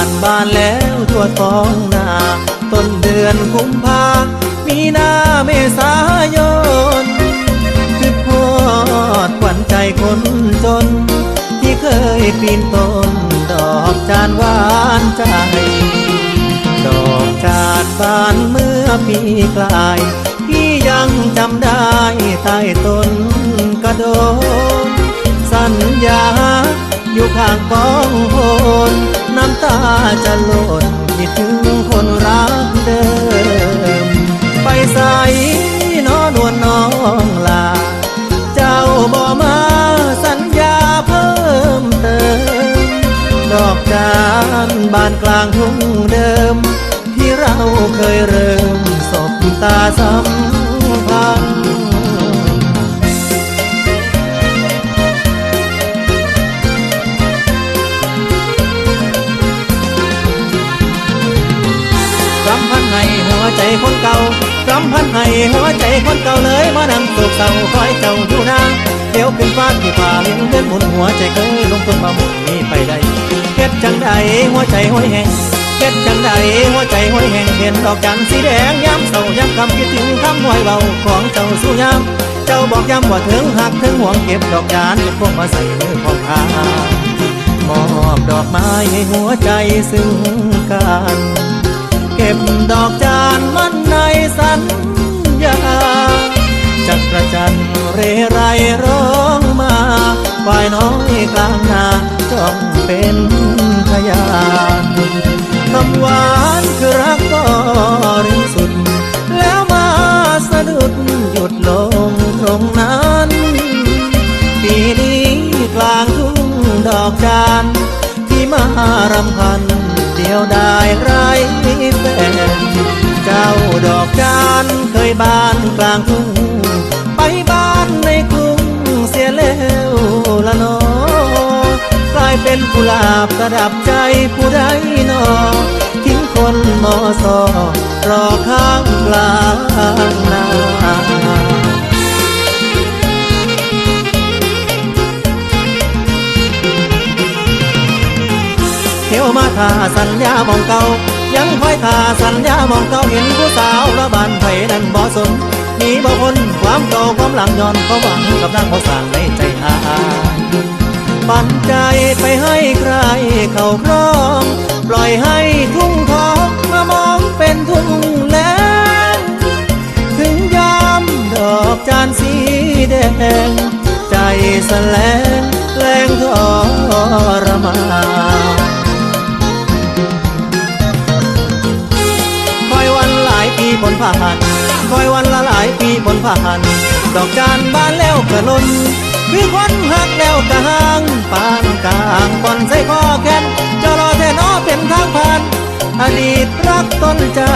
านบานแล้วทั่วท้องนา ต้นเดือนกุมภา มีนาเมษายนคือพอดขวัญใจคนจน ที่เคยปีนต้น ดอกจานหวานใจ ดอกจานบานเมื่อปีกลาย พี่ยังจำได้ใต้ต้นกระโดนสัญญาอยู่ข้างกองโพน น้ำตาจะหล่นคิดถึงคนรักเดิม ไปใส่นอนวลน้องลา เจ้าบ่มาสัญญาเพิ่มเติม ดอกจานบานกลางทุ่งเดิม ที่เราเคยเริ่มสบตาสัมารำพันให้หัวใจคนเก่าเลยมานั่งโศกเศร้าคอยเจ้าอยู่นานเดี๋ยวขึ้นฟ้าที่ฟ้าเลี้ยงเดินหมุนหัวใจเคยลงทุนมาหมุนนี้ไปได้เก็ดจังใดหัวใจห้อยแห้งเก็ดจังใดหัวใจห้อยแห้งเห็นดอกจันทร์สีแดงย้ำเศร้าย้ำคำคิดถึงคำห้อยเบาของเจ้าสู่ยามเจ้าบอกย้ำว่าถึงหักถึงห่วงเก็บดอกจานเก็บพวกมาใส่มือของข้ามอบดอกไม้ให้หัวใจซึ่งกันเก็บดอกจานมันใน สัญญาจักระจันทร์เรไรร้องมาฝ่ายน้อยกลางนาจ้องเป็นพยานคำหวานคือรักก็ริสุด แล้วมาสะดุดหยุดลงตรงนั้นปีนี้กลางทุ่งดอกจานที่มารำพันเดียวได้ไรแฟน เจ้าดอกจานเคยบานกลางทุ่งไปบ้านในกรุงเสียแล้วละนอกลายเป็นกุหลาบประดับใจผู้ใดนอทิ้งคนมอสอรอข้างกลางนาเที่ยวมาท่าสัญญามองเก่า ยังคอยท่าสัญญามองเก่าเห็นผู้สาวระบานไผนั้นบ่สนมีบ่คนความเก่าความหลังย้อนเขาหวังกับนางเขาสั่งในใจอาปันใจไปให้ใครเขาครอง ปล่อยให้ทุ่งทองมามองเป็นทุ่งแล้งถึงยามดอกจานสีแดง ใจแสลงแรงทรมาน หลายปีผลผ่านคอยวันละหลายปีบนผ่านดอกจานบานแล้วกระลนคือคนหักแล้วกระหางปานกลางบอนใส่คอแขนจะรอแต่นอเป็นทางผ่าน อดีตรักต้นจา